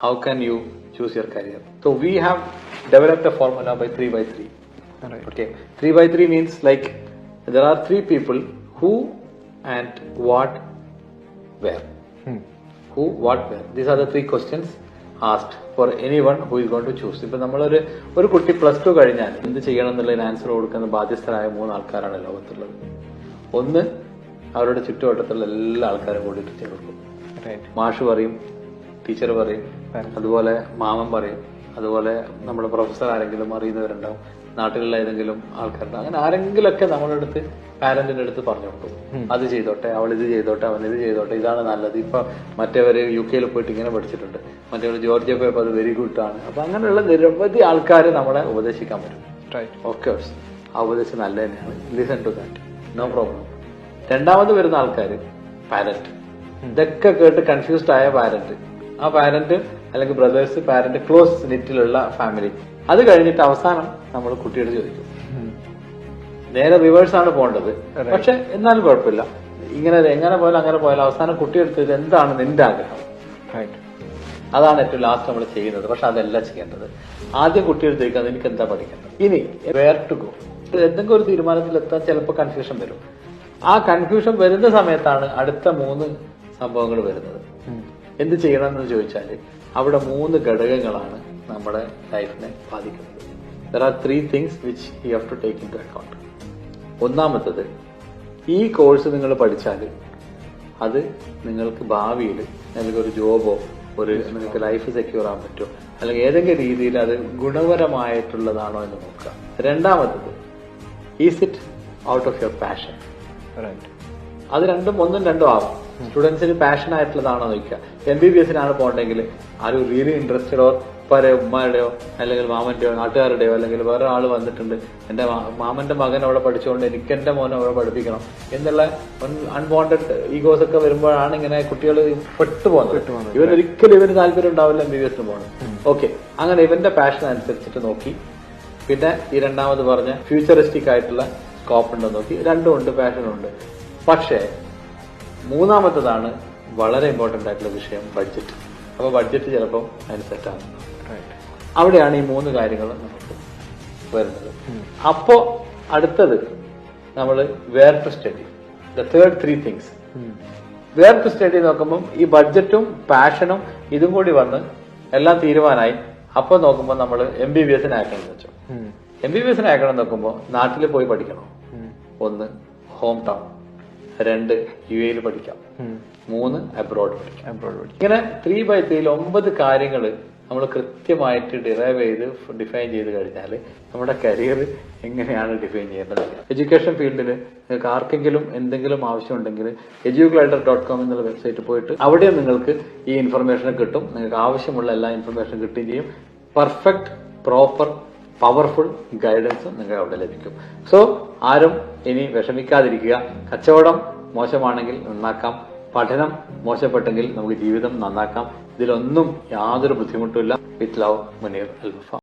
how can you choose your career? So we have developed a formula by 3 by 3. Right. Okay, 3 by 3 means like there are three people who and what where. Hmm. Who, what, where. These are the three questions asked for anyone who is going to choose. ഇപ്പൊ നമ്മളൊരു ഒരു കുട്ടി plus two കഴിഞ്ഞാൽ എന്ത് ചെയ്യണം എന്നുള്ളതിന് answer കൊടുക്കുന്ന ബാധ്യസ്ഥരായ മൂന്ന് ആൾക്കാരാണ് ലോകത്തുള്ളത് ഒന്ന് അവരുടെ ചുറ്റുവട്ടത്തുള്ള എല്ലാ ആൾക്കാരും കൂടിയിട്ട് ചേർക്കും Right. മാഷ് പറയും ടീച്ചർ പറയും അതുപോലെ മാമൻ പറയും അതുപോലെ നമ്മുടെ പ്രൊഫസർ ആരെങ്കിലും അറിയുന്നവരുണ്ടാവും നാട്ടിലുള്ള ഏതെങ്കിലും ആൾക്കാരുണ്ടാവും. അങ്ങനെ ആരെങ്കിലുമൊക്കെ നമ്മുടെ അടുത്ത് പാരന്റിന്റെ അടുത്ത് പറഞ്ഞു കൊടുക്കും അത് ചെയ്തോട്ടെ അവൾ ഇത് ചെയ്തോട്ടെ അവൻ ഇത് ചെയ്തോട്ടെ ഇതാണ് നല്ലത്. ഇപ്പൊ മറ്റേവര് യു കെയിൽ പോയിട്ട് ഇങ്ങനെ പഠിച്ചിട്ടുണ്ട്. മറ്റേവർ ജോർജിയ പോയപ്പോൾ അത് വെരി ഗുഡ് ആണ്. അപ്പൊ അങ്ങനെയുള്ള നിരവധി ആൾക്കാർ നമ്മളെ ഉപദേശിക്കാൻ പറ്റും. ഓക്കെ ആ ഉപദേശം നല്ല തന്നെയാണ്. Listen to that no problem രണ്ടാമത് വരുന്ന ആൾക്കാർ പാരന്റ് ഇതൊക്കെ കേട്ട് കൺഫ്യൂസ്ഡ് ആയ പാരന്റ് ആ പാരന്റ് അല്ലെങ്കിൽ ബ്രദേഴ്സ് പാരന്റ് ക്ലോസ് നെറ്റിലുള്ള ഫാമിലി അത് കഴിഞ്ഞിട്ട് അവസാനം നമ്മൾ കുട്ടിയോട് ചോദിക്കും. നേരെ റിവേഴ്സ് ആണ് പോകേണ്ടത്. പക്ഷെ എന്നാലും കുഴപ്പമില്ല. ഇങ്ങനെ എങ്ങനെ പോയാലും അങ്ങനെ പോയാലും അവസാനം കുട്ടിയെടുത്തത് എന്താണ് നിന്റെ ആഗ്രഹം? അതാണ് ഏറ്റവും ലാസ്റ്റ് നമ്മൾ ചെയ്യുന്നത്. പക്ഷെ അതല്ല ചെയ്യേണ്ടത്. ആദ്യം കുട്ടിയെടുത്ത് ചോദിക്കാൻ എനിക്ക് എന്താ പഠിക്കേണ്ടത്? ഇനി വേർ ടു ഗോ എന്തെങ്കിലും ഒരു തീരുമാനത്തിൽ എത്താൻ ചിലപ്പോൾ കൺഫ്യൂഷൻ വരും. ആ കൺഫ്യൂഷൻ വരുന്ന സമയത്താണ് അടുത്ത മൂന്ന് സംഭവങ്ങൾ വരുന്നത്. എന്ത് ചെയ്യണം എന്ന് ചോദിച്ചാൽ അവിടെ മൂന്ന് ഘടകങ്ങളാണ് നമ്മുടെ ലൈഫിനെ ബാധിക്കുന്നത്. There are three things which you have to take into account ഒന്നാമത്തത് ഈ കോഴ്സ് നിങ്ങൾ പഠിച്ചാൽ അത് നിങ്ങൾക്ക് ഭാവിയിൽ അല്ലെങ്കിൽ ഒരു ജോബോ ഒരു നിങ്ങൾക്ക് ലൈഫ് സെക്യൂർ ആകാൻ പറ്റുമോ? അല്ലെങ്കിൽ ഏതെങ്കിലും രീതിയിൽ അത് ഗുണപരമായിട്ടുള്ളതാണോ എന്ന് നോക്കുക. രണ്ടാമത്തത് is it out of your passion Right. അത് രണ്ടും ഒന്നും രണ്ടും ആവാം. സ്റ്റുഡൻസിന് പാഷൻ ആയിട്ടുള്ളതാണോ നോക്കുക എം ബി ബി എസിനാണ് പോകണ്ടെങ്കിൽ ആരും റിയലി ഇൻട്രസ്റ്റഡോ ഓർ പല ഉമ്മയുടെയോ അല്ലെങ്കിൽ മാമന്റെയോ നാട്ടുകാരുടെയോ അല്ലെങ്കിൽ വേറെ ആൾ വന്നിട്ടുണ്ട്. എന്റെ മാമന്റെ മകൻ അവിടെ പഠിച്ചുകൊണ്ട് എനിക്ക് എന്റെ മോനെ അവിടെ പഠിപ്പിക്കണം എന്നുള്ള അൺവാണ്ടഡ് ഈഗോസ് ഒക്കെ വരുമ്പോഴാണ് ഇങ്ങനെ കുട്ടികൾ പെട്ടുപോകുന്നത്. ഇവൻ ഒരിക്കലും ഇവന് താല്പര്യം ഉണ്ടാവില്ല എം ബി ബി എസിന് പോകണം ഓക്കെ അങ്ങനെ ഇവന്റെ പാഷൻ അനുസരിച്ചിട്ട് നോക്കി. പിന്നെ ഈ രണ്ടാമത് പറഞ്ഞ ഫ്യൂച്ചറിസ്റ്റിക് ആയിട്ടുള്ള സ്കോപ്പ് ഉണ്ടോ നോക്കി. രണ്ടും ഉണ്ട് പാഷനും ഉണ്ട്. പക്ഷേ മൂന്നാമത്തതാണ് വളരെ ഇമ്പോർട്ടന്റ് ആയിട്ടുള്ള വിഷയം ബഡ്ജറ്റ് അപ്പോൾ ബഡ്ജറ്റ് ചിലപ്പം അതിന് സെറ്റാണ്. അവിടെയാണ് ഈ മൂന്ന് കാര്യങ്ങൾ നമുക്ക് വരുന്നത്. അപ്പോ അടുത്തത് നമ്മൾ where to study the third three things. Where to study നോക്കുമ്പോൾ ഈ ബഡ്ജറ്റും പാഷനും ഇതും കൂടി വന്ന് എല്ലാം തീരുമാനമായി അപ്പൊ നോക്കുമ്പോൾ നമ്മൾ എം ബി ബി എസിന് അയക്കണം എന്ന് വെച്ചോ. എം ബി ബി എസിന് അയക്കണം നോക്കുമ്പോൾ നാട്ടിൽ പോയി പഠിക്കണം. ഒന്ന് ഹോം ടൗൺ രണ്ട് യു എയിൽ പഠിക്കാം. മൂന്ന് അബ്രോഡ് പഠിക്കാം അബ്രോഡ് പഠിക്കാം. ഇങ്ങനെ ത്രീ ബൈ ത്രീയിൽ ഒമ്പത് കാര്യങ്ങൾ നമ്മൾ കൃത്യമായിട്ട് ഡിറൈവ് ചെയ്ത് ഡിഫൈൻ ചെയ്ത് കഴിഞ്ഞാൽ നമ്മുടെ കരിയർ എങ്ങനെയാണ് ഡിഫൈൻ ചെയ്യേണ്ടത്? എഡ്യൂക്കേഷൻ ഫീൽഡിൽ നിങ്ങൾക്ക് ആർക്കെങ്കിലും എന്തെങ്കിലും ആവശ്യമുണ്ടെങ്കിൽ എഡ്യൂക്ലൈഡർ ഡോട്ട് കോം എന്നുള്ള വെബ്സൈറ്റ് പോയിട്ട് അവിടെ നിങ്ങൾക്ക് ഈ ഇൻഫർമേഷൻ കിട്ടും. നിങ്ങൾക്ക് ആവശ്യമുള്ള എല്ലാ ഇൻഫർമേഷൻ കിട്ടുകയും ചെയ്യും. പെർഫെക്റ്റ് പ്രോപ്പർ പവർഫുൾ ഗൈഡൻസ് നിങ്ങൾക്ക് അവിടെ ലഭിക്കും. സോ ആരും ഇനി വിഷമിക്കാതിരിക്കുക. കച്ചവടം മോശമാണെങ്കിൽ നന്നാക്കാം. പഠനം മോശപ്പെട്ടെങ്കിൽ നമുക്ക് ജീവിതം നന്നാക്കാം. ഇതിലൊന്നും യാതൊരു ബുദ്ധിമുട്ടുമില്ല. With love Muneer അൽഫ.